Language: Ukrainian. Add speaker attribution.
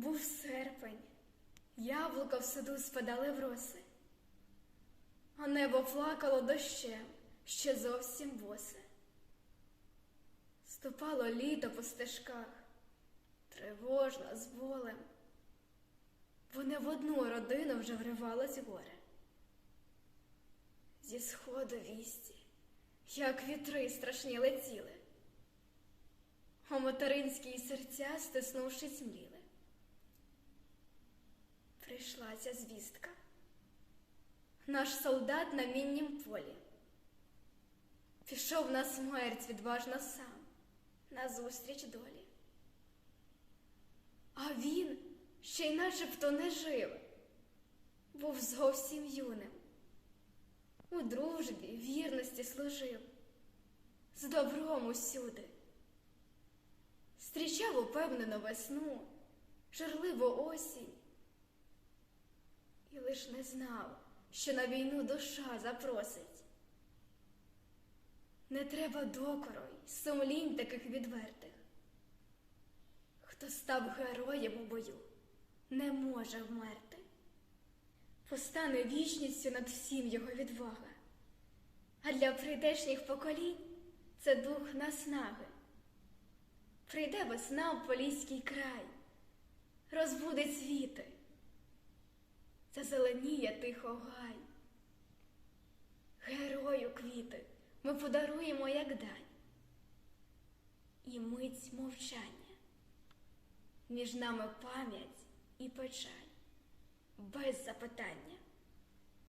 Speaker 1: Був серпень, яблука в саду спадали в роси, а небо плакало дощем, ще зовсім босе. Ступало літо по стежках, тривожно, з болем. Вони в одну родину вже вривалось горе. Зі сходу вісті, як вітри страшні летіли, а материнські серця, стиснувшись, мліли. Прийшла ця звістка. Наш солдат на міннім полі. Пішов на смерть відважно сам, назустріч долі. А він ще й начебто не жив, був зовсім юним. У дружбі, вірності служив, з добром усюди. Зустрічав упевнену весну, журливу осінь. Лиш не знав, що на війну душа запросить. Не треба докору й сумлінь таких відвертих. Хто став героєм у бою, не може вмерти. Постане вічністю над всім його відвага. А для прийдешніх поколінь це дух наснаги. Прийде весна в Поліський край, розбудить світи, зазеленіє тихо гай. Герою квіти ми подаруємо як дань. І мить мовчання, між нами пам'ять і печаль, без запитання.